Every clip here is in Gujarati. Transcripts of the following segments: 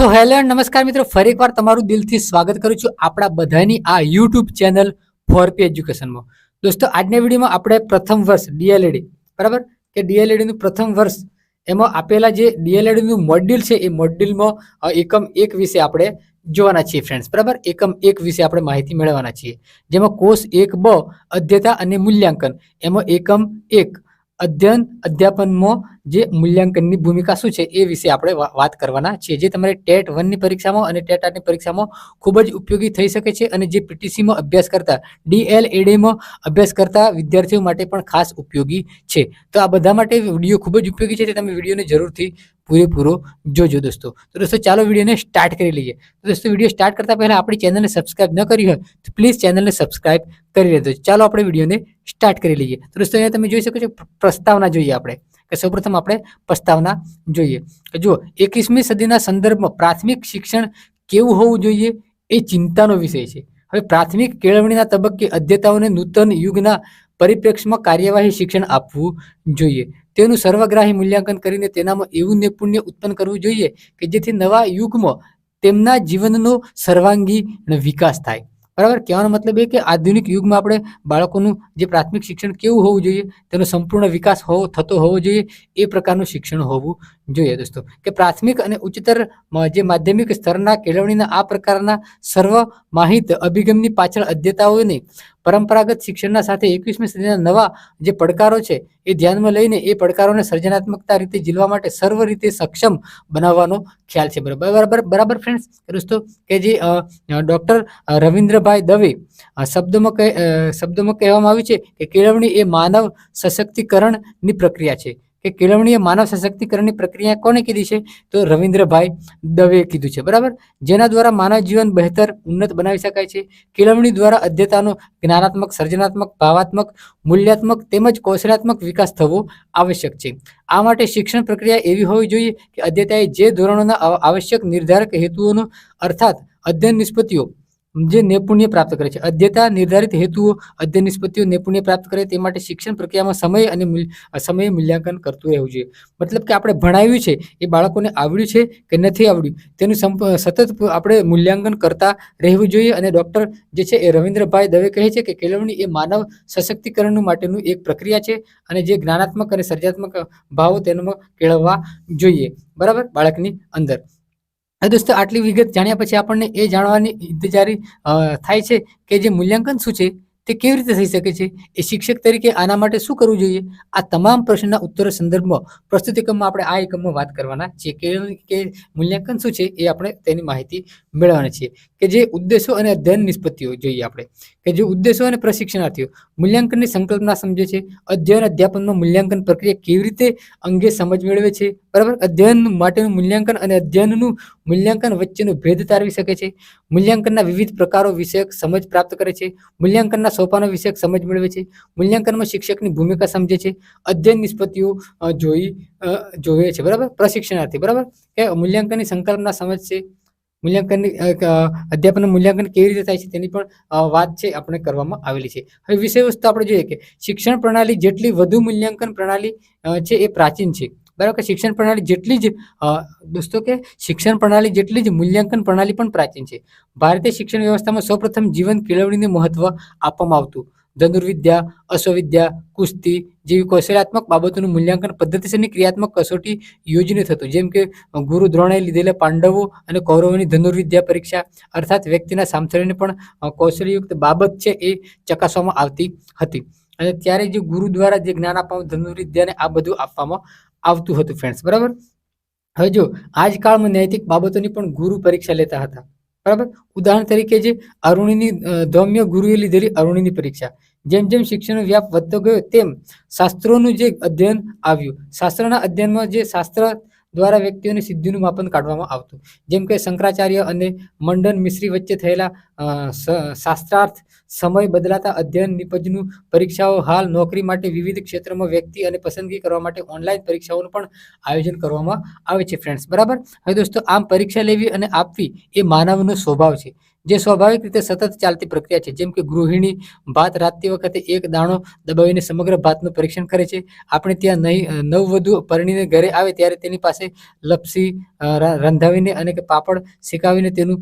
સો હેલો નમસ્કાર મિત્રો. ફરી એકવાર તમારું દિલથી સ્વાગત કરું છું આપણા બધાની આ યુટ્યુબ ચેનલ ફોર પી એજ્યુકેશનમાં દોસ્તો, આજના વિડીયોમાં આપણે પ્રથમ વર્ષ ડીએલએડી બરાબર? કે ડીએલએડીનું પ્રથમ વર્ષ, એમાં આપેલા જે ડીએલએડીનું મોડ્યુલ છે, એ મોડ્યુલમાં એકમ એક વિશે આપણે જોવાના છીએ ફ્રેન્ડ્સ બરાબર? એકમ એક વિશે આપણે માહિતી મેળવવાના છીએ. જેમાં કોષ એક, બ અધ્યતા અને મૂલ્યાંકન, એમાં એકમ એક, અધ્યયન, અધ્યાપનમાં જે મૂલ્યાંકનની ભૂમિકા શું છે એ વિશે આપણે વાત કરવાના છીએ. જે તમારે ટેટ વનની પરીક્ષામાં અને ટેટ આઠની પરીક્ષામાં ખૂબ જ ઉપયોગી થઈ શકે છે અને જે પીટીસીમાં અભ્યાસ કરતા ડીએલએડીમાં અભ્યાસ કરતા વિદ્યાર્થીઓ માટે પણ ખાસ ઉપયોગી છે. તો આ બધા માટે વીડિયો ખૂબ જ ઉપયોગી છે, તે તમે વિડીયોને જરૂરથી પૂરેપૂરો જોજો દોસ્તો. તો દોસ્તો, ચાલો વિડીયોને સ્ટાર્ટ કરી લઈએ. તો દોસ્તો, વીડિયો સ્ટાર્ટ કરતા પહેલાં આપણી ચેનલને સબસ્ક્રાઇબ ન કરી હોય, તો પ્લીઝ ચેનલને સબસ્ક્રાઇબ કરી લેજો. ચાલો આપણે વિડીયોને સ્ટાર્ટ કરી લઈએ. તો દોસ્તો, અહીંયા તમે જોઈ શકો છો પ્રસ્તાવના જોઈએ આપણે. કે સૌપ્રથમ આપણે પ્રસ્તાવના જોઈએ. કે જો એકવીસમી સદીના સંદર્ભમાં પ્રાથમિક શિક્ષણ કેવું હોવું જોઈએ એ ચિંતાનો વિષય છે. હવે પ્રાથમિક કેળવણીના તબક્કે અધ્યતાઓને નૂતન યુગના પરિપ્રેક્ષમાં કાર્યવાહી શિક્ષણ આપવું જોઈએ. તેનું સર્વગ્રાહી મૂલ્યાંકન કરીને તેનામાં એવું નૈપુણ્ય ઉત્પન્ન કરવું જોઈએ કે જેથી નવા યુગમાં તેમના જીવનનો સર્વાંગી વિકાસ થાય. બરાબર? કહેવાનો મતલબ એ કે આધુનિક યુગમાં આપણે બાળકોનું જે પ્રાથમિક શિક્ષણ કેવું હોવું જોઈએ, તેનો સંપૂર્ણ વિકાસ હોવો થતો હોવો જોઈએ, એ પ્રકારનું શિક્ષણ હોવું જોઈએ દોસ્તો, કે પ્રાથમિક અને ઉચ્ચતર જે માધ્યમિક સ્તરના કેળવણીના આ પ્રકારના સર્વ માહિત અભિગમની પાછળ અધ્યતાઓને પરંપરાગત શિક્ષણના સાથે એકવીસમી સદીના નવા જે પડકારો છે, એ ધ્યાનમાં લઈને એ પડકારોને સર્જનાત્મકતા રીતે ઝીલવા માટે સર્વ રીતે સક્ષમ બનાવવાનો ખ્યાલ છે. બરાબર? બરાબર? બરાબર ફ્રેન્ડ્સ દોસ્તો, કે જે ડૉક્ટર રવિન્દ્રભાઈ દવે શબ્દોમાં કહે શબ્દમાં કહેવામાં આવ્યું છે કે કેળવણી એ માનવ સશક્તિકરણની પ્રક્રિયા છે. કે કેળવણી એ માનવ સશક્તિકરણની પ્રક્રિયા કોને કીધી છે? તો રવિન્દ્રભાઈ દવે કીધું છે. બરાબર? જેના દ્વારા માનવ જીવન બહેતર ઉન્નત બનાવી શકાય છે. કેળવણી દ્વારા અધ્યતાનો જ્ઞાનાત્મક, સર્જનાત્મક, ભાવાત્મક, મૂલ્યાત્મક તેમજ કૌશલ્યાત્મક વિકાસ થવો આવશ્યક છે. આ માટે શિક્ષણ પ્રક્રિયા એવી હોવી જોઈએ કે અધ્યતાએ જે ધોરણોના આવશ્યક નિર્ધારક હેતુઓનો અર્થાત અધ્યયન નિષ્પત્તિઓ જે નૈપુણ્ય પ્રાપ્ત કરે છે. અધ્યતા નિર્ધારિત હેતુઓ, અધ્યયન નિષ્પત્તિઓ નૈપુણ્ય પ્રાપ્ત કરે તે માટે શિક્ષણ પ્રક્રિયામાં સમય અને સમયે મૂલ્યાંકન કરતું રહેવું જોઈએ. મતલબ કે આપણે ભણાવ્યું છે, એ બાળકોને આવડ્યું છે કે નથી આવડ્યું? તેનું સતત આપણે મૂલ્યાંકન કરતા રહેવું જોઈએ અને ડૉક્ટર જે છે એ રવિન્દ્રભાઈ દવે કહે છે કે કેળવણી એ માનવ સશક્તિકરણ માટેનું એક પ્રક્રિયા છે અને જે જ્ઞાનાત્મક અને સર્જાત્મક ભાવો તેનામાં કેળવવા જોઈએ. બરાબર? બાળકની અંદર. દોસ્તો આટલી વિગત જાણ્યા પછી આપણને એ જાણવાની ઇંતજારી થાય છે કે જે મૂલ્યાંકન શું છે, તે કેવી રીતે થઈ શકે છે, એ શિક્ષક તરીકે આના માટે શું કરવું જોઈએ? આ તમામ પ્રશ્નના ઉત્તર સંદર્ભમાં પ્રસ્તુત એકમમાં આપણે આ એકમમાં વાત કરવાના છીએ કે કે મૂલ્યાંકન શું છે એ આપણે તેની માહિતી મેળવવાની છીએ કે જે ઉદ્દેશો અને અધ્યયન નિષ્પત્તિઓ જોઈએ આપણે. કે જે ઉદ્દેશો અને પ્રશિક્ષણાર્થીઓ. મૂલ્યાંકનની સંકલ્પના સમજે છે. અધ્યયન અધ્યાપનમાં મૂલ્યાંકન પ્રક્રિયા કેવી રીતે અંગે સમજ મેળવે છે. બરાબર? અધ્યયન માટેનું મૂલ્યાંકન અને અધ્યયનનું મૂલ્યાંકન વચ્ચેનો ભેદ તારવી શકે છે. મૂલ્યાંકનના વિવિધ પ્રકારો વિષયક સમજ પ્રાપ્ત કરે છે. મૂલ્યાંકનના સોપાનો વિષયક સમજ મેળવે છે. મૂલ્યાંકનમાં શિક્ષકની ભૂમિકા સમજે છે. અધ્યયન નિષ્પત્તિઓ જોઈ જોઈએ છે. બરાબર? પ્રશિક્ષણાર્થી. બરાબર? કે મૂલ્યાંકનની સંકલ્પના સમજ છે મૂલ્યાંકનની અ, અધ્યાપનનું મૂલ્યાંકન કેવી રીતે થાય છે તેની પણ વાત છે આપણે કરવામાં આવેલી છે. હવે વિષય વસ્તુ આપણે જોઈએ કે શિક્ષણ પ્રણાલી જેટલી વધુ મૂલ્યાંકન પ્રણાલી છે એ પ્રાચીન છે. બરાબર શિક્ષણ પ્રણાલી જેટલી જ દોસ્તો કે શિક્ષણ પ્રણાલી જેટલી જ મૂલ્યાંકન પ્રણાલી પણ પ્રાચીન છે. ભારતીય શિક્ષણ વ્યવસ્થામાં સૌપ્રથમ જીવન કેળવણીને મહત્વ આપવામાં આવતું. ધનુર્વિદ્યા, અશ્વવિદ્યા, કુસ્તી જેવી કૌશલ્યાત્મક બાબતોનું મૂલ્યાંકન પદ્ધતિસરની ક્રિયાત્મક કસોટી યોજને થતું. જેમ કે, ગુરુ દ્રોણે લીધેલા પાંડવો અને કૌરવોની ધનુર્વિદ્યા પરીક્ષા, અર્થાત વ્યક્તિના સામથ્યને પણ કૌશલ્યયુક્ત બાબત છે એ ચકાસવામાં આવતી હતી. અને ત્યારે જે ગુરુ દ્વારા જે જ્ઞાન આપવામાં, ધનુર્વિદ્યાને આ બધું આપવામાં આવતું હતું ફ્રેન્ડ્સ બરાબર? હવે જો આજકાળમાં નૈતિક બાબતોની પણ ગુરુ પરીક્ષા લેતા હતા. બરાબર? ઉદાહરણ તરીકે જે અરુણીની ધૌમ્ય ગુરુએ લીધેલી અરુણીની પરીક્ષા. જેમ જેમ શિક્ષણનો વ્યાપ વધતો ગયો તેમ શાસ્ત્રોનું જે અધ્યયન આવ્યું. શાસ્ત્રના અધ્યયનમાં જે શાસ્ત્ર દ્વારા વ્યક્તિઓની સિદ્ધિનું માપન કાઢવામાં આવતું. જેમ કે શંકરાચાર્ય અને મંડન મિશ્રી વચ્ચે થયેલા શાસ્ત્રાર્થ સમય બદલાતા અધ્યયન નિપજનું પરીક્ષાઓ હાલ નોકરી માટે વિવિધ ક્ષેત્રોમાં વ્યક્તિ અને પસંદગી કરવા માટે ઓનલાઈન પરીક્ષાઓનું પણ આયોજન કરવામાં આવે છે ફ્રેન્ડ્સ બરાબર? હવે દોસ્તો, આમ પરીક્ષા લેવી અને આપવી એ માનવનો સ્વભાવ છે. જે સ્વાભાવિક રીતે સતત ચાલતી પ્રક્રિયા છે. જેમ કે ગૃહિણી ભાત રાતતી વખતે એક દાણો દબાવીને સમગ્ર ભાતનું પરીક્ષણ કરે છે. આપણે ત્યાં નહીં, નવવધુ પરણીને ઘરે આવે ત્યારે તેની પાસે લપસી રંધાવીને અને પાપડ શેકાવીને તેનું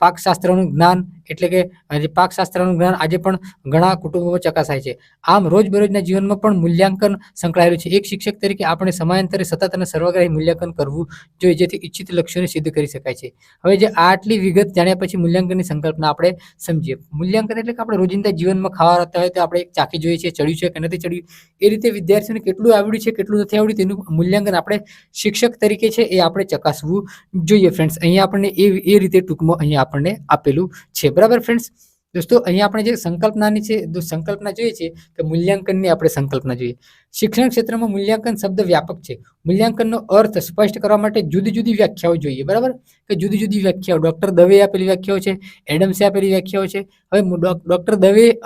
પાકશાસ્ત્રનું જ્ઞાન એટલે કે જે પાકશાસ્ત્રનું જ્ઞાન આજે પણ ઘણા કુટુંબોમાં ચકાસાય છે. આમ રોજબરોજના જીવનમાં પણ મૂલ્યાંકન સંકળાયેલું છે. એક શિક્ષક તરીકે આપણે સમયાંતરે સતત અને સર્વગ્રાહી મૂલ્યાંકન કરવું જોઈએ, જેથી ઈચ્છિત લક્ષ્યોને સિદ્ધ કરી શકાય છે. હવે જે આટલી વિગત જાણ્યા પછી મૂલ્યાંકનની સંકલ્પના આપણે સમજીએ. મૂલ્યાંકન એટલે કે આપણે રોજિંદા જીવનમાં ખાવા રહેતા હોય તો આપણે એક ચાખી જોઈએ છીએ, ચડ્યું છે કે નથી ચડ્યું? એ રીતે વિદ્યાર્થીઓને કેટલું આવડ્યું છે, કેટલું નથી આવડ્યું તેનું મૂલ્યાંકન આપણે શિક્ષક તરીકે છે એ આપણે ચકાસવું જોઈએ ફ્રેન્ડ્સ અહીંયા આપણને એ એ રીતે ટૂંકમાં અહીંયા આપણને આપેલું છે. બરાબર ફ્રેન્ડ્સ દોસ્તો, અહીંયા આપણે જે સંકલ્પનાની છે સંકલ્પના જોઈએ છે કે મૂલ્યાંકનની આપણે સંકલ્પના જોઈએ. શિક્ષણ ક્ષેત્રમાં મૂલ્યાંકન શબ્દ વ્યાપક છે. મૂલ્યાંકનનો અર્થ સ્પષ્ટ કરવા માટે જુદી જુદી વ્યાખ્યાઓ જોઈએ, બરાબર? કે જુદી જુદી વ્યાખ્યાઓ. ડૉક્ટર દવે આપેલી વ્યાખ્યાઓ છે, એડમ્સે આપેલી વ્યાખ્યાઓ છે. હવે ડૉક્ટર ડોક- દવે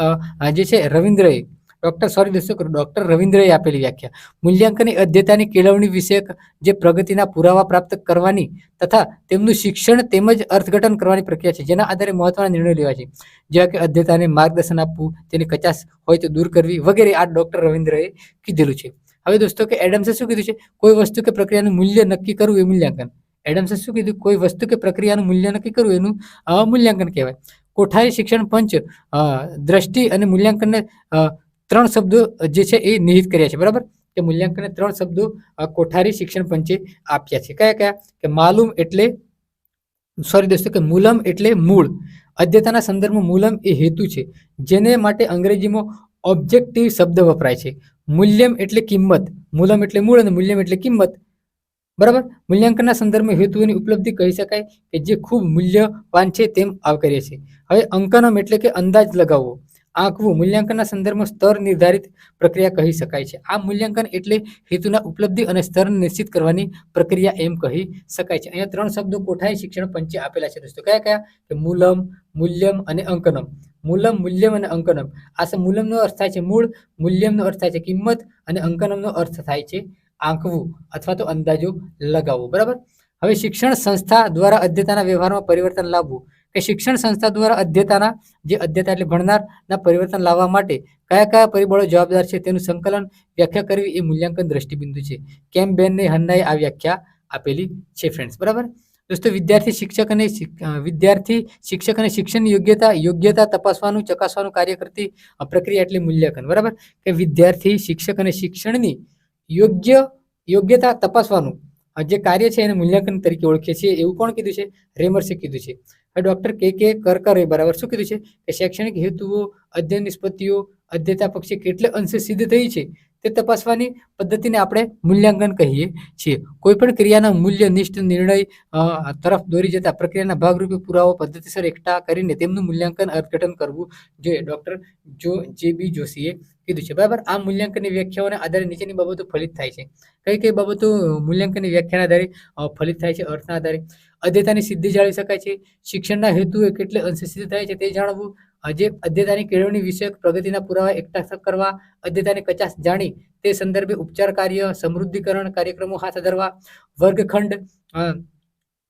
જે છે, રવિન્દ્રએ ડોક્ટર સોરી દોસ્તો ડોક્ટર રવિન્દ્રએ આપેલી વ્યાખ્યા. મૂલ્યાંકન એ અધ્યતાની કેળવણી વિષયક જે પ્રગતિના પુરાવા પ્રાપ્ત કરવાની તથા તેમનું શિક્ષણ તેમજ અર્થઘટન કરવાની પ્રક્રિયા છે, જેના આધારે મહત્વના નિર્ણયો લેવા છે. જેવા કે અધ્યતાને માર્ગદર્શન આપવું, તેની કચાશ હોય તો દૂર કરવી વગેરે આ ડોક્ટર રવિન્દ્રએ કીધેલું છે. હવે દોસ્તો કે એડમ્સે શું કીધું છે? કોઈ વસ્તુ કે પ્રક્રિયાનું મૂલ્ય નક્કી કરવું એ મૂલ્યાંકન. એડમ્સે શું કીધું? કોઈ વસ્તુ કે પ્રક્રિયાનું મૂલ્ય નક્કી કરવું એનું મૂલ્યાંકન કહેવાય. કોઠારી શિક્ષણ પંચ દ્રષ્ટિ અને મૂલ્યાંકનને ત્રણ શબ્દો જે છે એ નિહિત કર્યા છે. બરાબર? કે મૂલ્યાંકનને ત્રણ શબ્દો કોઠારી શિક્ષણ પંચે આપ્યા છે. કયા કયા? કે માલુમ એટલે સોરી દોસ્તો, કે મૂલમ એટલે મૂળ. અદ્યતાના સંદર્ભમાં મૂલમ એ હેતુ છે, જેને માટે અંગ્રેજીમાં ઓબ્જેક્ટિવ શબ્દ વપરાય છે. મૂલ્યમ એટલે કિંમત, મૂલમ એટલે મૂળ અને મૂલ્યમ એટલે કિંમત. બરાબર? મૂલ્યાંકનના સંદર્ભમાં હેતુઓની ઉપલબ્ધિ કહી શકાય કે જે ખૂબ મૂલ્યવાન છે તેમ આવકાર્ય છે. હવે અંકનમ એટલે કે અંદાજ લગાવવો. આંકવું મૂલ્યાંકનના સંદર્ભમાં સ્તર નિર્ધારિત પ્રક્રિયા કહી શકાય છે. આ મૂલ્યાંકન એટલે હેતુના ઉપલબ્ધિ અને સ્તર નિશ્ચિત કરવાની પ્રક્રિયા એમ કહી શકાય છે. અહીંયા ત્રણ શબ્દો કોઠાઈ શિક્ષણ પંચે આપેલા છે દોસ્તો. કયા કયા? કે મૂલમ, મૂલ્યમ અને અંકનમ. મૂલમ, મૂલ્યમ અને અંકનમ. આ મૂલમનો અર્થ થાય છે મૂળ, મૂલ્યમનો અર્થ થાય છે કિંમત અને અંકનમનો અર્થ થાય છે આંકવું અથવા તો અંદાજો લગાવવો. બરાબર? હવે શિક્ષણ સંસ્થા દ્વારા અધ્યતાના વ્યવહારમાં પરિવર્તન લાવવું. કે શિક્ષણ સંસ્થા દ્વારા અધ્યતાના જે અધ્યતા એટલે ભણનારના પરિવર્તન લાવવા માટે કયા કયા પરિબળો જવાબદાર છે તેનું સંકલન, વ્યાખ્યા કરવી એ મૂલ્યાંકન દ્રષ્ટિબિંદુ છે. કેમ બેનને હન્નાએ આ વ્યાખ્યા આપેલી છે ફ્રેન્ડ્સ બરાબર? દોસ્તો, વિદ્યાર્થી શિક્ષક અને વિદ્યાર્થી શિક્ષક અને શિક્ષણની યોગ્યતા યોગ્યતા તપાસવાનું, ચકાસવાનું કાર્ય કરતી પ્રક્રિયા એટલે મૂલ્યાંકન. બરાબર? કે વિદ્યાર્થી શિક્ષક અને શિક્ષણની યોગ્ય, યોગ્યતા તપાસવાનું જે કાર્ય છે એને મૂલ્યાંકન તરીકે ઓળખીએ છીએ એવું કોણ કીધું છે? રેમર્સે કીધું છે. ડોક્ટર કે કે કરકરે બરાબર શું કીધું છે? કે શૈક્ષણિક હેતુઓ, અધ્યયન નિષ્પત્તિઓ અધ્યતા પક્ષે કેટલે અંશે સિદ્ધ થઈ છે તે તપાસવાની પદ્ધતિને આપણે મૂલ્યાંકન કહીએ છીએ. કોઈપણ ક્રિયાના મૂલ્ય નિષ્ઠ નિર્ણય તરફ દોરી જતા પ્રક્રિયાના ભાગરૂપે પુરાવો પદ્ધતિસર એકઠા કરીને તેમનું મૂલ્યાંકન અર્થઘટન કરવું જોઈએ. ડૉક્ટર જો, જે બી જોશીએ કીધું છે. બરાબર? આ મૂલ્યાંકનની વ્યાખ્યાઓના આધારે નીચેની બાબતો ફલિત થાય છે. કઈ કઈ બાબતો મૂલ્યાંકનની વ્યાખ્યાના આધારે ફલિત થાય છે? અર્થના આધારે. અધ્યતાની સિદ્ધિ જાળવી શકાય છે. શિક્ષણના હેતુએ કેટલે અંશે સિદ્ધ થાય છે તે જાણવું. હજે અધ્યતાની કેળવણી વિષયક પ્રગતિના પુરાવા એકઠા કરવા અધ્યતાની કચાસ જાણી, તે સંદર્ભે ઉપચાર કાર્ય, સમૃદ્ધિકરણ કાર્યક્રમો હાથ ધરવા, વર્ગખંડ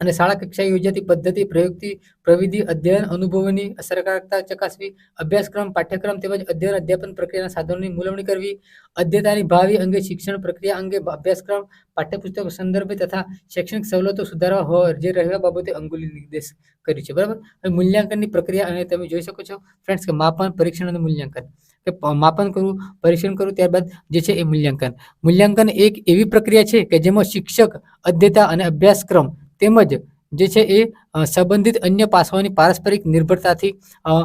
અને શાળા કક્ષાએ યોજાતી પદ્ધતિ, પ્રયુક્તિ, પ્રવિધિ, અધ્યયન, અનુભવોની અસરકારકતા ચકાસવી, અભ્યાસક્રમ, પાઠ્યક્રમ તેમજ અધ્યયન અધ્યાપન પ્રક્રિયાના સાધનોની મૂલવણી કરવી અધ્યતાની ભાવિ અંગે શિક્ષણ પ્રક્રિયા અંગે અભ્યાસક્રમ, પાઠ્યપુસ્તકો સંદર્ભે તથા શૈક્ષણિક સવલતો સુધારવા જે રહેવા બાબતે અંગુલી નિર્દેશ કર્યું છે. બરાબર? હવે મૂલ્યાંકનની પ્રક્રિયા અને તમે જોઈ શકો છો ફ્રેન્ડ્સ કે માપન, પરીક્ષણ અને મૂલ્યાંકન. કે માપન કરવું પરીક્ષણ કરવું ત્યારબાદ જે છે એ મૂલ્યાંકન. મૂલ્યાંકન એક એવી પ્રક્રિયા છે કે જેમાં શિક્ષક અધ્યતા અને અભ્યાસક્રમ તેમજ જે છે એ સંબંધિત અન્ય પાસાઓની પારસ્પરિક નિર્ભરતાથી અ,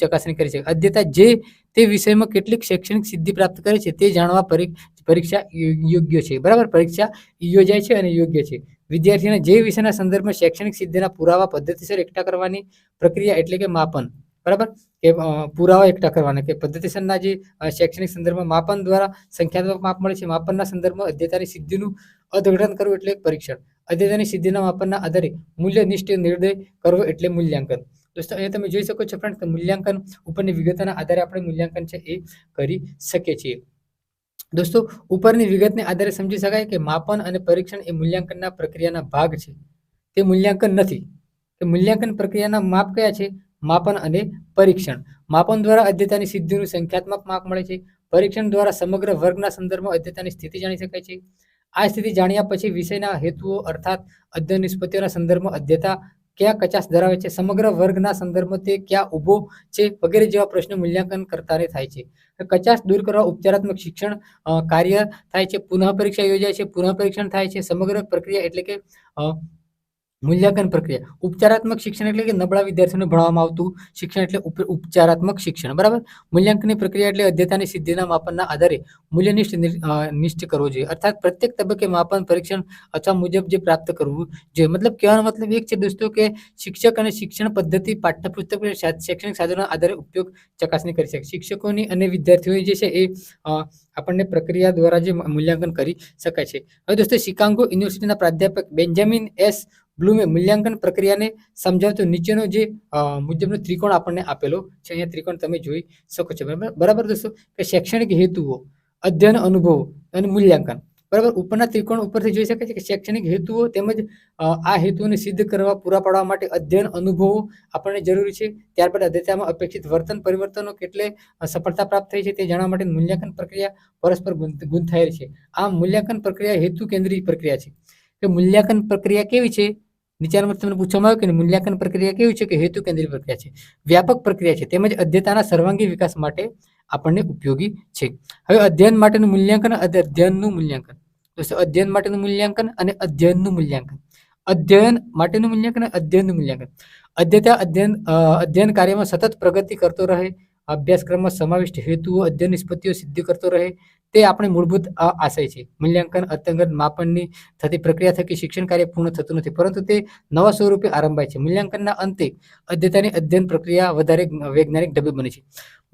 ચકાસણી કરી છે. અધ્યતા જે તે વિષયમાં કેટલીક શૈક્ષણિક સિદ્ધિ પ્રાપ્ત કરે છે તે જાણવા પરી- પરીક્ષા યોગ્ય છે. બરાબર? પરીક્ષા યોજાય છે અને યોગ્ય છે. વિદ્યાર્થીઓને જે વિષયના સંદર્ભમાં શૈક્ષણિક સિદ્ધિના પુરાવા પદ્ધતિસર એકઠા કરવાની પ્રક્રિયા એટલે કે માપન. બરાબર? કે પુરાવા એકઠા કરવાના. કે પદ્ધતિસરના જે શૈક્ષણિક સંદર્ભમાં માપન દ્વારા સંખ્યાત્મક માપ મળે છે. માપનના સંદર્ભમાં અધ્યતાની સિદ્ધિનું અર્થઘટન કરવું એટલે પરીક્ષણ. અધ્યતાની સિદ્ધિના માપનના આધારે મૂલ્ય નિષ્ઠ નિર્ણય કરવો એટલે મૂલ્યાંકન. દોસ્તો, અહીંયા તમે જોઈ શકો છો ફ્રેન્ડ મૂલ્યાંકન ઉપરની વિગતોના આધારે આપણે મૂલ્યાંકન છે એ કરી શકીએ છીએ. દોસ્તો, ઉપરની વિગતને આધારે સમજી શકાય કે માપન અને પરીક્ષણ એ મૂલ્યાંકનના પ્રક્રિયાના ભાગ છે. તે મૂલ્યાંકન નથી. કે મૂલ્યાંકન પ્રક્રિયાના માપ કયા છે? માપન અને પરીક્ષણ. માપન દ્વારા અધ્યતાની સિદ્ધિનું સંખ્યાત્મક માપ મળે છે. પરીક્ષણ દ્વારા સમગ્ર વર્ગના સંદર્ભમાં અધ્યતાની સ્થિતિ જાણી શકાય છે. આ સ્થિતિ જાણ્યા પછી વિષયના હેતુઓ અર્થાત અધ્યયન નિષ્પત્તિઓના સંદર્ભમાં અધ્યતા ક્યાં કચાશ ધરાવે છે? સમગ્ર વર્ગના સંદર્ભમાં તે ક્યાં ઊભો છે? વગેરે જેવા પ્રશ્નો મૂલ્યાંકન કરતાને થાય છે. કચાશ દૂર કરવા ઉપચારાત્મક શિક્ષણ કાર્ય થાય છે. પુનઃ પરીક્ષા યોજાય છે. પુનઃ પરીક્ષણ થાય છે. સમગ્ર પ્રક્રિયા એટલે કે મૂલ્યાંકન પ્રક્રિયા. ઉપચારાત્મક શિક્ષણ એટલે કે નબળા વિદ્યાર્થીઓને ભણવામાં આવતું શિક્ષણ એટલે ઉપ- ઉપચારાત્મક શિક્ષણ. બરાબર? મૂલ્યાંકનની પ્રક્રિયા એટલે અધ્યતાની સિદ્ધિના માપનના આધારે મૂલ્યનિષ્ઠ નિષ્ઠ કરવો જોઈએ. અર્થાત પ્રત્યેક તબક્કે માપન, પરીક્ષણ અથવા મુજબ જે પ્રાપ્ત કરવું જોઈએ. મતલબ કહેવાનો મતલબ એક છે દોસ્તો કે શિક્ષક અને શિક્ષણ પદ્ધતિ પાઠ્યપુસ્તક શૈક્ષણિક સાધનોના આધારે ઉપયોગ ચકાસણી કરી શકે. શિક્ષકોની અને વિદ્યાર્થીઓની જે છે એ આપણને પ્રક્રિયા દ્વારા જે મૂલ્યાંકન કરી શકાય છે. હવે દોસ્તો શિકાગો યુનિવર્સિટીના પ્રાધ્યાપક બેન્જામિન એસ બ્લુમે મૂલ્યાંકન પ્રક્રિયાને સમજાવતો નીચેનો જે મુજબનો ત્રિકોણ આપણને આપેલો છે. અહીંયા ત્રિકોણ તમે જોઈ શકો છો. બરાબર? દોસ્તો? કે શૈક્ષણિક હેતુઓ, અધ્યયન અનુભવો અને મૂલ્યાંકન. બરાબર? ઉપરના ત્રિકોણ ઉપરથી જોઈ શકાય છે કે શૈક્ષણિક હેતુઓ તેમજ આ હેતુઓને સિદ્ધ કરવા, પૂરા પાડવા માટે અધ્યયન અનુભવો આપણને જરૂરી છે. ત્યારબાદ અધ્યતામાં અપેક્ષિત વર્તન પરિવર્તનો કેટલે સફળતા પ્રાપ્ત થઈ છે તે જાણવા માટે મૂલ્યાંકન પ્રક્રિયા પરસ્પર ગૂંથાયેલી છે. આ મૂલ્યાંકન પ્રક્રિયા હેતુ કેન્દ્રિત પ્રક્રિયા છે. કે મૂલ્યાંકન પ્રક્રિયા કેવી છે? નીચામાં તમને પૂછવામાં આવ્યું કે મૂલ્યાંકન પ્રક્રિયા કેવી છે કે હેતુ કેન્દ્રિત પ્રક્રિયા છે? વ્યાપક પ્રક્રિયા છે. તેમજ અધ્યતાના સર્વાંગી વિકાસ માટે આપણને ઉપયોગી છે. હવે અધ્યયન માટેનું મૂલ્યાંકન અને અધ્યયનનું મૂલ્યાંકન. દોસ્તો અધ્યયન માટેનું મૂલ્યાંકન અને અધ્યયનનું મૂલ્યાંકન. અધ્યયન માટેનું મૂલ્યાંકન અધ્યયનનું મૂલ્યાંકન. અધ્યતા અધ્યયન અધ્યયન કાર્યમાં સતત પ્રગતિ કરતો રહે અભ્યાસક્રમમાં સમાવિષ્ટ હેતુઓ, અધ્યયન નિષ્પત્તિઓ સિદ્ધ કરતો રહે તે આપણે મૂળભૂત આશય છે. મૂલ્યાંકન અત્યંગત માપનની થતી પ્રક્રિયા થકી શિક્ષણ કાર્ય પૂર્ણ થતું નથી, પરંતુ તે નવા સ્વરૂપે આરંભાય છે. મૂલ્યાંકનના અંતે અધ્યતાની અધ્યયન પ્રક્રિયા વધારે વૈજ્ઞાનિક ઢબે બને છે.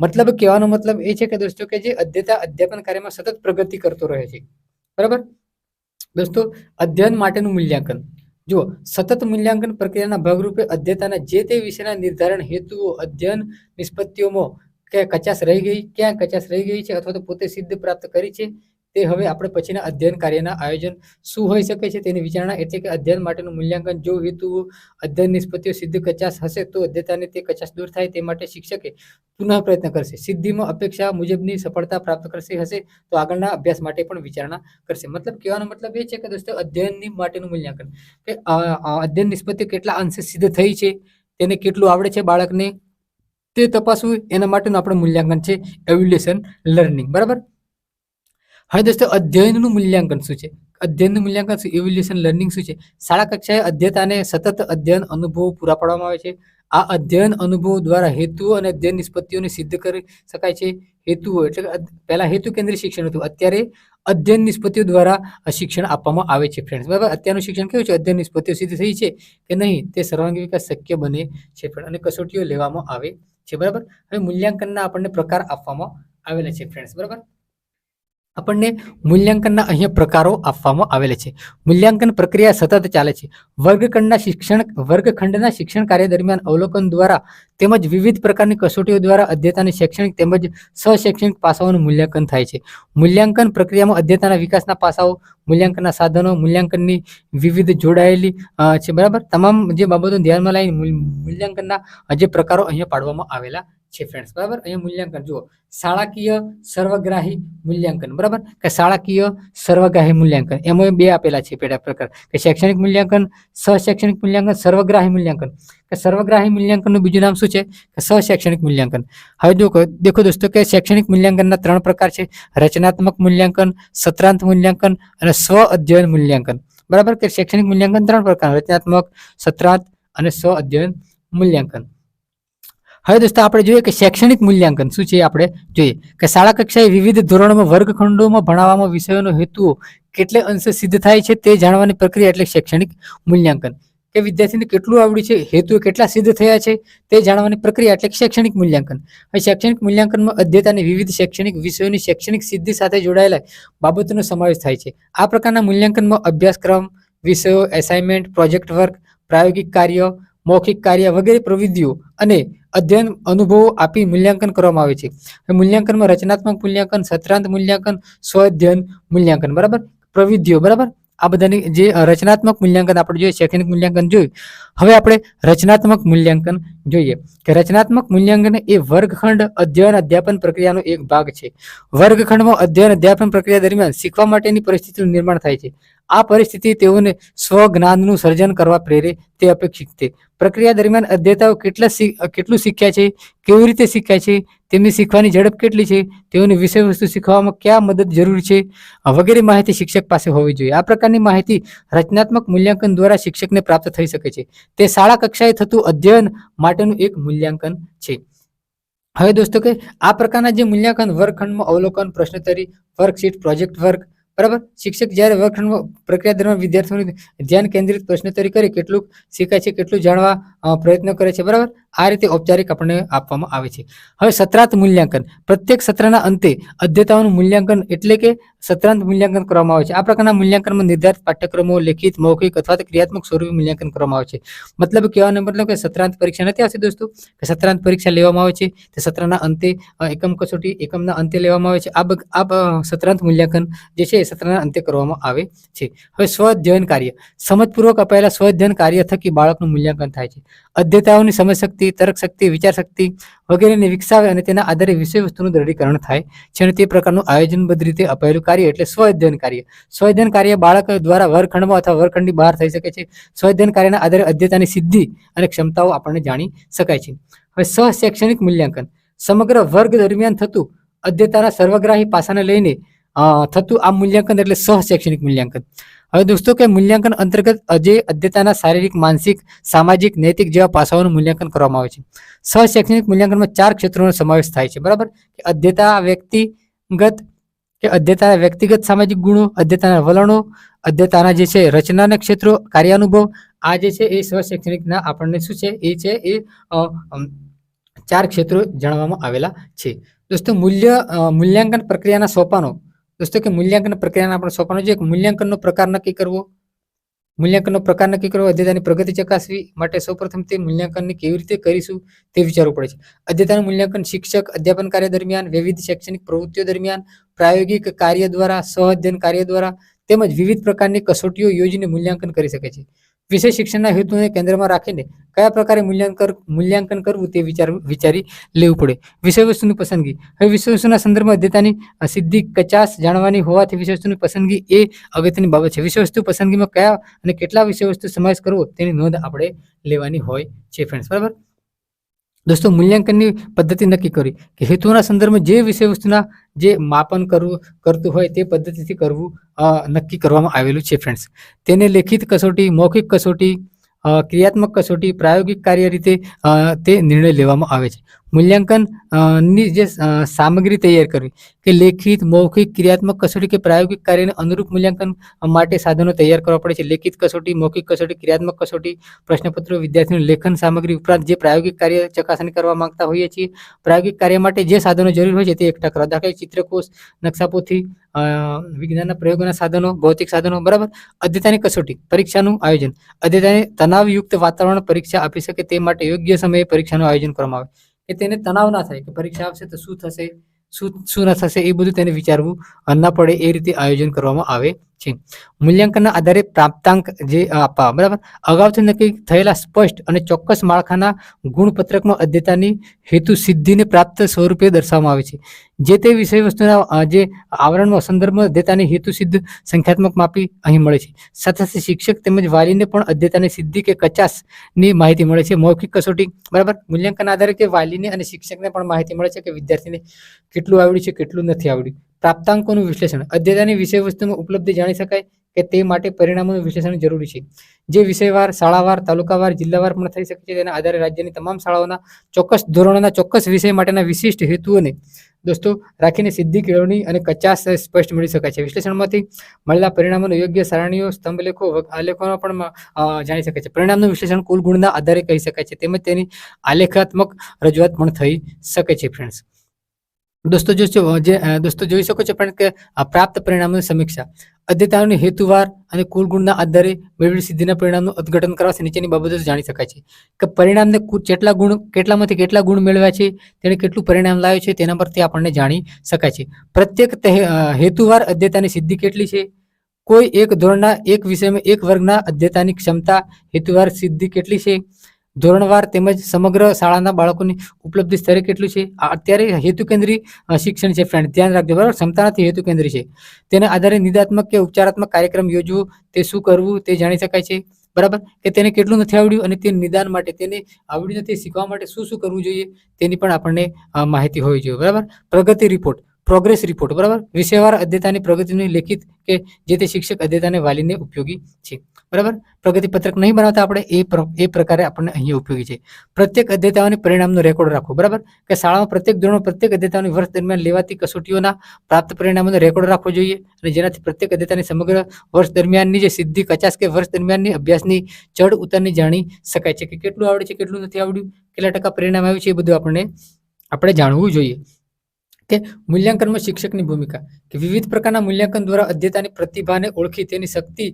મતલબ કહેવાનો મતલબ એ છે કે દોસ્તો કે જે અધ્યતા અધ્યાપન કાર્યમાં સતત પ્રગતિ કરતો રહે છે. બરાબર? દોસ્તો, અધ્યયન માટેનું મૂલ્યાંકન. જુઓ, સતત મૂલ્યાંકન પ્રક્રિયાના ભાગરૂપે અધ્યતાના જે તે વિષયના નિર્ધારણ હેતુઓ, અધ્યયન નિષ્પત્તિઓમાં ક્યાં કચાશ રહી ગઈ ક્યાં કચાશ રહી ગઈ છે અથવા તો પોતે સિદ્ધ પ્રાપ્ત કરી છે? તે હવે આપણે પછીના અધ્યયન કાર્યના આયોજન શું હોઈ શકે છે તેની વિચારણા એટલે કે અધ્યયન માટેનું મૂલ્યાંકન. જો હેતુ અધ્યયન નિષ્પત્તિઓ સિદ્ધ કચાશ હશે તો અધ્યતાને તે કચાશ દૂર થાય તે માટે શિક્ષકે પુનઃ પ્રયત્ન કરશે. સિદ્ધિમાં અપેક્ષા મુજબની સફળતા પ્રાપ્ત કરશે હશે તો આગળના અભ્યાસ માટે પણ વિચારણા કરશે. મતલબ કહેવાનો મતલબ એ છે કે દોસ્તો, અધ્યયનની માટેનું મૂલ્યાંકન. કે અધ્યયન નિષ્પત્તિ કેટલા અંશે સિદ્ધ થઈ છે, તેને કેટલું આવડે છે બાળકને, તે તપાસવું એના માટેનું આપણે મૂલ્યાંકન છે. એવ્યુલેશન લર્નિંગ બરાબર? હવે દોસ્તો, અધ્યયનનું મૂલ્યાંકન શું છે? અધ્યયનનું મૂલ્યાંકન શું? ઇવોલ્યુશન લર્નિંગ શું છે? શાળા કક્ષાએ અધ્યતાને સતત અધ્યયન અનુભવો પૂરા પાડવામાં આવે છે. આ અધ્યયન અનુભવો દ્વારા હેતુઓ અને અધ્યયન નિષ્પત્તિઓને સિદ્ધ કરી શકાય છે. હેતુઓ એટલે પહેલા હેતુ કેન્દ્રિત શિક્ષણ હતું. અત્યારે અધ્યયન નિષ્પત્તિઓ દ્વારા શિક્ષણ આપવામાં આવે છે ફ્રેન્ડ્સ બરાબર? અત્યારનું શિક્ષણ કેવું છે? અધ્યયન નિષ્પત્તિઓ સિદ્ધ થઈ છે કે નહીં? તે સર્વાંગી વિકાસ શક્ય બને છે ફ્રેન્ડ અને કસોટીઓ લેવામાં આવે છે, બરાબર? હવે મૂલ્યાંકનના આપણને પ્રકાર આપવામાં આવેલા છે ફ્રેન્ડ્સ બરાબર? આપણને મૂલ્યાંકનના અહીંયા પ્રકારો આપવામાં આવેલા છે. મૂલ્યાંકન પ્રક્રિયા સતત ચાલે છે. વર્ગખંડના શિક્ષણ વર્ગખંડના શિક્ષણ કાર્ય દરમિયાન અવલોકન દ્વારા તેમજ વિવિધ પ્રકારની કસોટીઓ દ્વારા અધ્યતાની શૈક્ષણિક તેમજ સશૈક્ષણિક પાસાઓનું મૂલ્યાંકન થાય છે. મૂલ્યાંકન પ્રક્રિયામાં અધ્યતાના વિકાસના પાસાઓ, મૂલ્યાંકનના સાધનો, મૂલ્યાંકનની વિવિધ જોડાયેલી છે. બરાબર? તમામ જે બાબતો ધ્યાનમાં લઈને મૂલ્યાંકનના જે પ્રકારો અહીંયા પાડવામાં આવેલા છે ફ્રેન્ડ્સ બરાબર? અહીંયા મૂલ્યાંકન, જુઓ. શાળાકીય સર્વગ્રાહી મૂલ્યાંકન, બરાબર? કે શાળાકીય સર્વગ્રાહી મૂલ્યાંકન. એમાં બે આપેલા છે પેટા પ્રકાર. કે શૈક્ષણિક મૂલ્યાંકન, સશૈક્ષણિક મૂલ્યાંકન, સર્વગ્રાહી મૂલ્યાંકન. કે સર્વગ્રાહી મૂલ્યાંકનનું બીજું નામ શું છે? કે સશૈક્ષણિક મૂલ્યાંકન. હવે જો દેખો દોસ્તો કે શૈક્ષણિક મૂલ્યાંકનના ત્રણ પ્રકાર છે. રચનાત્મક મૂલ્યાંકન, સત્રાંત મૂલ્યાંકન અને સ્વ અધ્યયન મૂલ્યાંકન. બરાબર? કે શૈક્ષણિક મૂલ્યાંકન ત્રણ પ્રકાર. રચનાત્મક, સત્રાંત અને સ્વ અધ્યયન મૂલ્યાંકન. હવે દોસ્તો આપણે જોઈએ કે શૈક્ષણિક મૂલ્યાંકન શું છે આપણે જોઈએ. કે શાળા કક્ષાએ વિવિધ ધોરણોમાં વર્ગખંડોમાં ભણાવવામાં વિષયોનો હેતુઓ કેટલે અંશે સિદ્ધ થાય છે તે જાણવાની પ્રક્રિયા એટલે શૈક્ષણિક મૂલ્યાંકન. કે વિદ્યાર્થીને કેટલું આવડ્યું છે, હેતુઓ કેટલા સિદ્ધ થયા છે તે જાણવાની પ્રક્રિયા એટલે શૈક્ષણિક મૂલ્યાંકન. હવે શૈક્ષણિક મૂલ્યાંકનમાં અધ્યતાની વિવિધ શૈક્ષણિક વિષયોની શૈક્ષણિક સિદ્ધિ સાથે જોડાયેલા બાબતોનો સમાવેશ થાય છે. આ પ્રકારના મૂલ્યાંકનમાં અભ્યાસક્રમ, વિષયો એસાઇનમેન્ટ પ્રોજેક્ટ વર્ક પ્રાયોગિક કાર્ય, મૌખિક કાર્ય વગેરે પ્રવિધિઓ અને અધ્યયન અનુભવો આપી મૂલ્યાંકન કરવામાં આવે છે. મૂલ્યાંકનમાં રચનાત્મક મૂલ્યાંકન, સત્રાંત મૂલ્યાંકન, સ્વઅધ્યયન મૂલ્યાંકન, બરાબર? પ્રવિધિઓ, બરાબર? આ બધાની જે રચનાત્મક મૂલ્યાંકન આપણે જોઈએ, શૈક્ષણિક મૂલ્યાંકન જોયું. હવે આપણે રચનાત્મક મૂલ્યાંકન જોઈએ. કે રચનાત્મક મૂલ્યાંકન એ વર્ગખંડ અધ્યયન અધ્યાપન પ્રક્રિયાનો એક ભાગ છે. વર્ગખંડમાં અધ્યયન અધ્યાપન પ્રક્રિયા દરમિયાન શીખવા માટેની પરિસ્થિતિનું નિર્માણ થાય છે. આ પરિસ્થિતિ તેઓને સ્વજ્ઞાનનું સર્જન કરવા પ્રેરે તે અપેક્ષિત છે. પ્રક્રિયા દરમિયાન અધ્યતાઓ કેટલા કેટલું શીખ્યા છે, કેવી રીતે શીખ્યા છે, તેમની શીખવાની ઝડપ કેટલી છે, તેઓની વિષય વસ્તુ શીખવામાં કયા મદદ જરૂરી છે વગેરે માહિતી શિક્ષક પાસે હોવી જોઈએ. આ પ્રકારની માહિતી રચનાત્મક મૂલ્યાંકન દ્વારા શિક્ષકને પ્રાપ્ત થઈ શકે છે. તે શાળા કક્ષાએ થતું અધ્યયન માટેનું એક મૂલ્યાંકન છે. હવે દોસ્તો કે આ પ્રકારના જે મૂલ્યાંકન વર્ગખંડમાં અવલોકન, પ્રશ્નોત્તરી, વર્કશીટ, પ્રોજેક્ટ વર્ક બરાબર? શિક્ષક જ્યારે વર્ગખંડ પ્રક્રિયા દરમિયાન વિદ્યાર્થીઓને ધ્યાન કેન્દ્રિત પ્રશ્નોત્તરી કરી, કેટલું શીખાય છે, કેટલું જાણવા પ્રયત્ન પ્રયત્નો કરે છે, બરાબર? આ રીતે ઔપચારિક આપણને આપવામાં આવે છે. હવે સત્રાંત મૂલ્યાંકન. પ્રત્યેક સત્રના અંતે અધ્યતાઓનું મૂલ્યાંકન એટલે કે સત્રાંત મૂલ્યાંકન કરવામાં આવે છે. આ પ્રકારના મૂલ્યાંકનમાં નિર્ધારિત પાઠ્યક્રમો, લેખિત, મૌખિક અથવા તો ક્રિયાત્મક સ્વરૂપે મૂલ્યાંકન કરવામાં આવે છે. મતલબ કહેવાનો મતલબ કે સત્રાંત પરીક્ષા નથી આવતી દોસ્તો. કે સત્રાંત પરીક્ષા લેવામાં આવે છે. તે સત્રના અંતે એકમ કસોટી એકમના અંતે લેવામાં આવે છે. આ આ સત્રાંત મૂલ્યાંકન જે છે એ સત્રના અંતે કરવામાં આવે છે. હવે સ્વ કાર્ય. સમજપૂર્વક અપાયેલા સ્વ કાર્ય થકી બાળકનું મૂલ્યાંકન થાય છે. અધ્યતાઓની સમજશક્તિ તર્ક શક્તિ, વિચાર શક્તિ વગેરેને વિકસાવે અને તેના આધારે વિષય વસ્તુનું દ્રઢીકરણ થાય છે અને તે પ્રકારનું આયોજનબદ્ધ રીતે અપાયેલું કાર્ય એટલે સ્વઅધ્યયન કાર્ય. સ્વઅધ્યયન કાર્ય બાળક દ્વારા વર્ગખંડમાં અથવા વર્ગખંડની બહાર થઈ શકે છે. સ્વઅધ્યયન કાર્યના આધારે અધ્યતાની સિદ્ધિ અને ક્ષમતાઓ આપણને જાણી શકાય છે. હવે સહશૈક્ષણિક મૂલ્યાંકન. સમગ્ર વર્ગ દરમિયાન થતું અધ્યતાના સર્વગ્રાહી પાસાને લઈને થતું આ મૂલ્યાંકન એટલે સહશૈક્ષણિક મૂલ્યાંકન. હવે દોસ્તો કે મૂલ્યાંકન અંતર્ગત જે અધ્યતાના શારીરિક, માનસિક, સામાજિક, નૈતિક જેવા પાસાઓનું મૂલ્યાંકન કરવામાં આવે છે. સહ શૈક્ષણિક મૂલ્યાંકનમાં ચાર ક્ષેત્રોનો સમાવેશ થાય છે, બરાબર? કે અધ્યતા વ્યક્તિગત, કે અધ્યતાના વ્યક્તિગત સામાજિક ગુણો અધ્યતાના વલણો અધ્યતાના જે છે રચનાના ક્ષેત્રો, કાર્યાનુભવ, આ જે છે એ સ્વ શૈક્ષણિકના આપણને શું છે? એ છે એ ચાર ક્ષેત્રો જણાવવામાં આવેલા છે. દોસ્તો મૂલ્ય મૂલ્યાંકન પ્રક્રિયાના સોપાનો દોસ્તો, કે મૂલ્યાંકન પ્રક્રિયાના આપણે સોપાનો છે મૂલ્યાંકનનો પ્રકાર નક્કી કરવો? મૂલ્યાંકનનો પ્રકાર નક્કી કરવો અધ્યતાની પ્રગતિ ચકાસવી માટે સૌપ્રથમ તે મૂલ્યાંકનને કેવી રીતે કરીશું તે વિચારવું પડે છે. અધ્યતાનું મૂલ્યાંકન શિક્ષક અધ્યાપન કાર્ય દરમિયાન વિવિધ શૈક્ષણિક પ્રવૃત્તિઓ દરમિયાન, પ્રાયોગિક કાર્ય દ્વારા, સહ કાર્ય દ્વારા તેમજ વિવિધ પ્રકારની કસોટીઓ યોજીને મૂલ્યાંકન કરી શકે છે. વિષય શિક્ષણના હેતુને કેન્દ્રમાં રાખીને કયા પ્રકારે મૂલ્યાંકન મૂલ્યાંકન કરવું તે વિચાર, વિચારી લેવું પડે. વિષય વસ્તુની પસંદગી. હવે વિષય વસ્તુના સંદર્ભમાં અધ્યતાની સિદ્ધિ કચાસ જાણવાની હોવાથી વિષય વસ્તુની પસંદગી એ અગત્યની બાબત છે. વિષય વસ્તુ પસંદગીમાં કયા અને કેટલા વિષય વસ્તુ સમાવેશ કરવો તેની નોંધ આપણે લેવાની હોય છે ફ્રેન્ડ્સ બરાબર? દોસ્તો, મૂલ્યાંકનની પદ્ધતિ નક્કી કરી કે હેતુના સંદર્ભમાં જે વિષય વસ્તુના જે માપન કરવું, કરતું હોય તે પદ્ધતિથી કરવું નક્કી કરવામાં આવેલું છે ફ્રેન્ડ્સ તેને લેખિત કસોટી, મૌખિક કસોટી ક્રિયાત્મક કસોટી, પ્રાયોગિક કાર્ય રીતે તે નિર્ણય લેવામાં આવે છે. મૂલ્યાંકનની જે સામગ્રી તૈયાર કરવી. કે લેખિત, મૌખિક, ક્રિયાત્મક કસોટી કે પ્રાયોગિક કાર્યને અનુરૂપ મૂલ્યાંકન માટે સાધનો તૈયાર કરવા પડે છે. લેખિત કસોટી, મૌખિક કસોટી, ક્રિયાત્મક કસોટી, પ્રશ્નપત્રો, વિદ્યાર્થીઓની લેખન સામગ્રી ઉપરાંત જે પ્રાયોગિક કાર્ય ચકાસણી કરવા માંગતા હોઈએ છીએ, પ્રાયોગિક કાર્ય માટે જે સાધનો જરૂરી હોય છે તે એકઠા કરવા દાખલા ચિત્રકોષ નકશાપોથી વિજ્ઞાનના પ્રયોગોના સાધનો, ભૌતિક સાધનો, બરાબર? અધ્યતાની કસોટી, પરીક્ષાનું આયોજન. અધ્યતાને તણાવયુક્ત વાતાવરણ પરીક્ષા આપી શકે તે માટે યોગ્ય સમયે પરીક્ષાનું આયોજન કરવામાં આવે. કે તેને તણાવ ના થાય કે પરીક્ષા આવશે તો શું થશે, શું શું ના થશે એ બધું તેને વિચારવું ન પડે એ રીતે આયોજન કરવામાં આવે. છે. મૂલ્યાંકનના આધારે પ્રાપ્તાંક જે આપવા, બરાબર? અગાઉથી નક્કી થયેલા સ્પષ્ટ અને ચોક્કસ માળખાના ગુણપત્રકમાં અધ્યતાની હેતુ સિદ્ધિને પ્રાપ્ત સ્વરૂપે દર્શાવવામાં આવે છે. જે તે વિષય વસ્તુના જે આવરણમાં સંદર્ભમાં અધ્યતાની હેતુ સિદ્ધ સંખ્યાત્મક માપી અહીં મળે છે. સાથે સાથે શિક્ષક તેમજ વાલીને પણ અધ્યતાની સિદ્ધિ કે કચાસની માહિતી મળે છે. મૌખિક કસોટી, બરાબર? મૂલ્યાંકન આધારે કે વાલીને અને શિક્ષકને પણ માહિતી મળે છે કે વિદ્યાર્થીને કેટલું આવડ્યું છે, કેટલું નથી આવડ્યું. પ્રાપ્તાંકોનું વિશ્લેષણ. અધ્યતાની વિષય વસ્તુમાં ઉપલબ્ધિ જાણી શકાય કે તે માટે પરિણામોનું વિશ્લેષણ જરૂરી છે. જે વિષયવાર, શાળાવાર, તાલુકાવાર, જિલ્લાવાર પણ થઈ શકે છે. તેના આધારે રાજ્યની તમામ શાળાઓના ચોક્કસ ધોરણોના ચોક્કસ વિષય માટેના વિશિષ્ટ હેતુઓને દોસ્તો રાખીને સિદ્ધિ, કેળવણી અને કચાસ સ્પષ્ટ મળી શકાય છે. વિશ્લેષણમાંથી મળેલા પરિણામોનો યોગ્ય સારણીઓ સ્તંભલેખો આલેખોનો પણ જાણી શકાય છે. પરિણામનું વિશ્લેષણ કુલ ગુણના આધારે કહી શકાય છે. તેમજ તેની આલેખાત્મક રજૂઆત પણ થઈ શકે છે ફ્રેન્ડ્સ દોસ્તો જો જે દોસ્તો જોઈ શકો છો પણ કે પ્રાપ્ત પરિણામોની સમીક્ષા. અદ્યતાઓની હેતુવાર અને કુલ ગુણના આધારે મેળવેલી સિદ્ધિના પરિણામનું અર્થઘટન કરવાથી નીચેની બાબતો જાણી શકાય છે. કે પરિણામને કેટલા ગુણ, કેટલામાંથી કેટલા ગુણ મેળવ્યા છે, તેણે કેટલું પરિણામ લાવ્યું છે, તેના પરથી આપણને જાણી શકાય છે. પ્રત્યેક હેતુવાર અદ્યતાની સિદ્ધિ કેટલી છે? કોઈ એક ધોરણના, એક વિષયમાં એક વર્ગના અદ્યતાની ક્ષમતા, હેતુવાર સિદ્ધિ કેટલી છે? ધોરણવાર તેમજ સમગ્ર શાળાના બાળકોની ઉપલબ્ધિ સ્તરે કેટલું છે? અત્યારે હેતુ કેન્દ્રી શિક્ષણ છે ફ્રેન્ડ ધ્યાન રાખજો, બરાબર? ક્ષમતા હેતુ કેન્દ્રી છે. તેના આધારે નિદાત્મક કે ઉપચારાત્મક કાર્યક્રમ યોજવું, તે શું કરવું, તે જાણી શકાય છે. બરાબર? કે તેને કેટલું નથી આવડ્યું અને તે નિદાન માટે, તેને આવડ્યું નથી શીખવા માટે શું શું કરવું જોઈએ, તેની પણ આપણને માહિતી હોવી જોઈએ. બરાબર? પ્રગતિ રિપોર્ટ પ્રોગ્રેસ રિપોર્ટ બરાબર? વિષયવાર અધ્યતાની પ્રગતિની લેખિત કે જે તે શિક્ષક અધ્યતાને વાલીને ઉપયોગી છે. બરાબર? પ્રગતિ પત્રક નહીં બનાવતા આપણે, એ એ પ્રકારે આપણને અહીંયા ઉપયોગી છે. પ્રત્યેક અધ્યતાઓની પરિણામનો રેકોર્ડ રાખવો, બરાબર? કે શાળામાં પ્રત્યેક ધોરણ પ્રત્યેક અધ્યતાઓની વર્ષ દરમિયાન લેવાતી કસોટીઓના પ્રાપ્ત પરિણામોનો રેકોર્ડ રાખવો જોઈએ અને જેનાથી પ્રત્યેક અધ્યતાની સમગ્ર વર્ષ દરમિયાનની જે સિદ્ધિ કચાસ કે વર્ષ દરમિયાનની અભ્યાસની ચડ ઉતારની જાણી શકાય છે. કે કેટલું આવડે છે, કેટલું નથી આવડ્યું, કેટલા ટકા પરિણામ આવ્યું છે એ બધું આપણને, આપણે જાણવું જોઈએ. કે મૂલ્યાંકનમાં શિક્ષકની ભૂમિકા, કે વિવિધ પ્રકારના મૂલ્યાંકન દ્વારા અધ્યતાની પ્રતિભાને ઓળખી તેની શક્તિ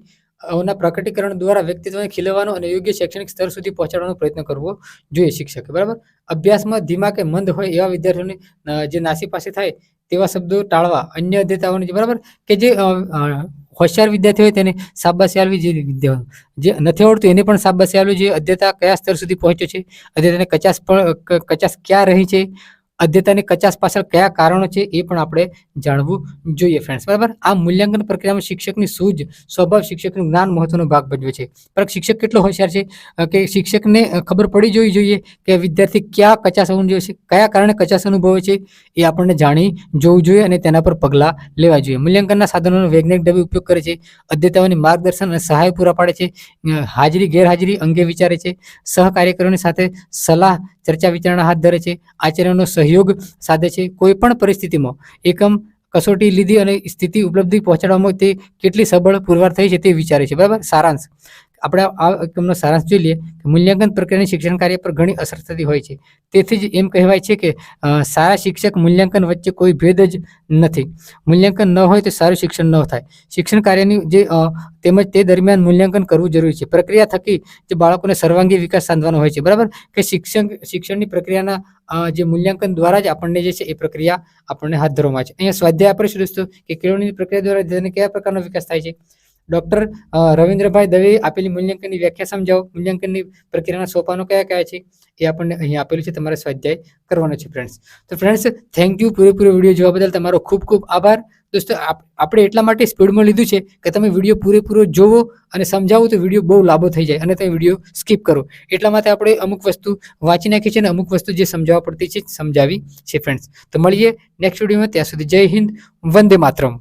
ઓના પ્રકટીકરણ દ્વારા વ્યક્તિત્વને ખીલવવાનો અને યોગ્ય શૈક્ષણિક સ્તર સુધી પહોંચાડવાનો પ્રયત્ન કરવો જોઈએ શિક્ષકે, બરાબર? અભ્યાસમાં ધીમા કે મંદ હોય એવા વિદ્યાર્થીઓને જે નાસી પાસે થાય તેવા શબ્દો ટાળવા અન્ય અધ્યતાઓને બરાબર? કે જે હોશિયાર વિદ્યાર્થી હોય તેને સાબાસી આપવી જે વિદ્યાર્થી જે નથી આવડતું એને પણ શાબાશી આલવી જોઈએ. અધ્યતા કયા સ્તર સુધી પહોંચ્યો છે? અધ્યતાને કચાસ પણ કચાસ ક્યાં રહી છે? અધ્યતાની કચાસ પાછળ કયા કારણો છે એ પણ આપણે જાણવું જોઈએ ફ્રેન્ડ્સ બરાબર? આ મૂલ્યાંકન પ્રક્રિયામાં શિક્ષકની સૂઝ, સ્વભાવ શિક્ષકનું જ્ઞાન મહત્વનો ભાગ ભજવે છે. પણ શિક્ષક કેટલો હોશિયાર છે? કે શિક્ષકને ખબર પડી જોવી જોઈએ કે વિદ્યાર્થી ક્યાં કચાસ અનુભવે છે કયા કારણે કચાસ અનુભવે છે એ આપણને જાણી જોવું જોઈએ અને તેના પર પગલાં લેવા જોઈએ. મૂલ્યાંકનના સાધનોનો વૈજ્ઞાનિક ઢબે ઉપયોગ કરે છે અદ્યતાઓની માર્ગદર્શન અને સહાય પૂરા પાડે છે હાજરી, ગેરહાજરી અંગે વિચારે છે સહકાર્યકરોની સાથે સલાહ, ચર્ચા વિચારણા હાથ ધરે છે, આચરણનો સહયોગ સાધે છે કોઈ પણ પરિસ્થિતિમાં. એકમ કસોટી લીધી અને સ્થિતિ ઉપલબ્ધિ પહોંચાડવામાં તે કેટલી સબળ પુરવાર થઈ છે તે વિચારે છે. બરાબર? સારાંશ. આપણે આ એકમનો સારાંશ જોઈ લઈએ કે મૂલ્યાંકન પ્રક્રિયાની શિક્ષણ કાર્ય પર ઘણી અસર થતી હોય છે. તેથી જ એમ કહેવાય છે કે સારા શિક્ષક મૂલ્યાંકન વચ્ચે કોઈ ભેદ જ નથી. મૂલ્યાંકન ન હોય તો સારું શિક્ષણ ન થાય. શિક્ષણ કાર્યની જે તેમજ તે દરમિયાન મૂલ્યાંકન કરવું જરૂરી છે. પ્રક્રિયા થકી જે બાળકોને સર્વાંગી વિકાસ સાધવાનો હોય છે. બરાબર? કે શિક્ષણ, શિક્ષણની પ્રક્રિયાના જે મૂલ્યાંકન દ્વારા જ આપણને જે છે એ પ્રક્રિયા આપણને હાથ ધરવામાં છે. અહીંયા સ્વાધ્યાય આપણે શું દોસ્તો, કે કેળવણીની પ્રક્રિયા દ્વારા કયા પ્રકારનો વિકાસ થાય છે? ડોક્ટર રવિન્દ્રભાઈ દવે આપેલી મૂલ્યાંકનની વ્યાખ્યા સમજાવો. મૂલ્યાંકનની પ્રક્રિયાના સોપાનો કયા કયા છે? એ આપણને અહીંયા આપેલું છે. તમારે સ્વાધ્યાય કરવાનો છે ફ્રેન્ડ્સ તો ફ્રેન્ડ્સ થેન્ક યુ પૂરેપૂરો વીડિયો જોવા બદલ તમારો ખૂબ ખૂબ આભાર. દોસ્તો આપણે એટલા માટે સ્પીડમાં લીધું છે કે તમે વીડિયો પૂરેપૂરો જોવો અને સમજાવો તો વીડિયો બહુ લાંબો થઈ જાય અને તમે વીડિયો સ્કીપ કરો. એટલા માટે આપણે અમુક વસ્તુ વાંચી નાખી છે અને અમુક વસ્તુ જે સમજાવવા પડતી છે સમજાવી છે ફ્રેન્ડ્સ તો મળીએ નેક્સ્ટ વિડીયોમાં. ત્યાં સુધી જય હિન્દ. વંદે માતરમ.